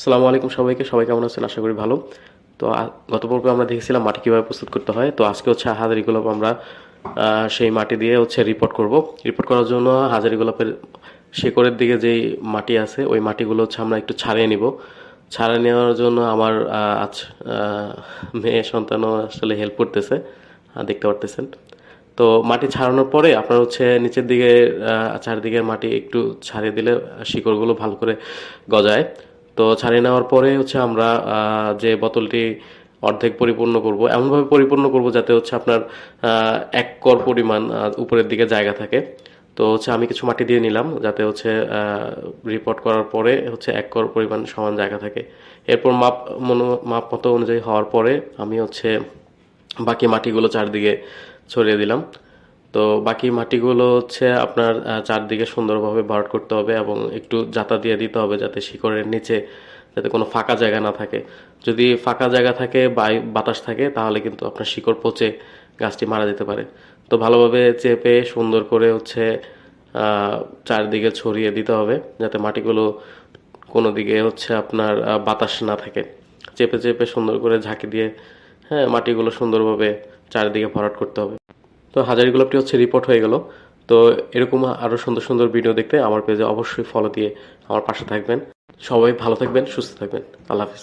আসসালামু আলাইকুম সবাইকে। সবাই কেমন আছেন? আশা করি ভালো। তো গত পর্বে আমরা দেখেছিলাম মাটি কীভাবে প্রস্তুত করতে হয়। তো, আজকে হচ্ছে হাজারি গোলাপ আমরা সেই মাটি দিয়ে হচ্ছে রিপোর্ট করব। রিপোর্ট করার জন্য হাজারি গোলাপের শেকড়ের দিকে যেই মাটি আছে, ওই মাটিগুলো হচ্ছে আমরা একটু ছাড়িয়ে নিব। ছাড়িয়ে নেওয়ার জন্য আমার আজ মেয়ে সন্তানও আসলে হেল্প করতেছে দেখতে পারতেছেন। তো, মাটি ছাড়ানোর পরে আপনার হচ্ছে নিচের দিকে চারিদিকের মাটি একটু ছাড়িয়ে দিলে শিকড়গুলো ভালো করে গজায়। তো ছাড়িয়ে নেওয়ার পরে হচ্ছে আমরা যে বোতলটি অর্ধেক পরিপূর্ণ করব, এমনভাবে পরিপূর্ণ করব যাতে হচ্ছে আপনার এক কর পরিমাণ উপরের দিকে জায়গা থাকে। তো হচ্ছে আমি কিছু মাটি দিয়ে নিলাম যাতে হচ্ছে রিপোর্ট করার পরে হচ্ছে এক কর পরিমাণ সমান জায়গা থাকে। এরপর মাপ মনো, মাপ মতো অনুযায়ী হওয়ার পরে আমি হচ্ছে বাকি মাটিগুলো চারদিকে ছড়িয়ে দিলাম। তো বাকি মাটিগুলো হচ্ছে আপনার চারদিকে সুন্দরভাবে ভরাট করতে হবে এবং একটু জাতা দিয়ে দিতে হবে যাতে শিকড়ের নিচে যাতে কোনো ফাঁকা জায়গা না থাকে। যদি ফাঁকা জায়গা থাকে বায়ু বাতাস থাকে, তাহলে কিন্তু আপনার শিকড় পচে গাছটি মারা যেতে পারে। তো ভালোভাবে চেপে সুন্দর করে হচ্ছে চারদিকে ছড়িয়ে দিতে হবে যাতে মাটিগুলো কোনো দিকে হচ্ছে আপনার বাতাস না থাকে। চেপে চেপে সুন্দর করে ঝাঁকি দিয়ে হ্যাঁ মাটিগুলো সুন্দরভাবে চারিদিকে ভরাট করতে হবে। তো হাজারি গোলাপটি হচ্ছে রিপোর্ট হয়ে গেল। তো এরকম আরও সুন্দর সুন্দর ভিডিও দেখতে আমার পেজে অবশ্যই ফলো দিয়ে আমার পাশে থাকবেন। সবাই ভালো থাকবেন, সুস্থ থাকবেন। আল্লাহ হাফিজ।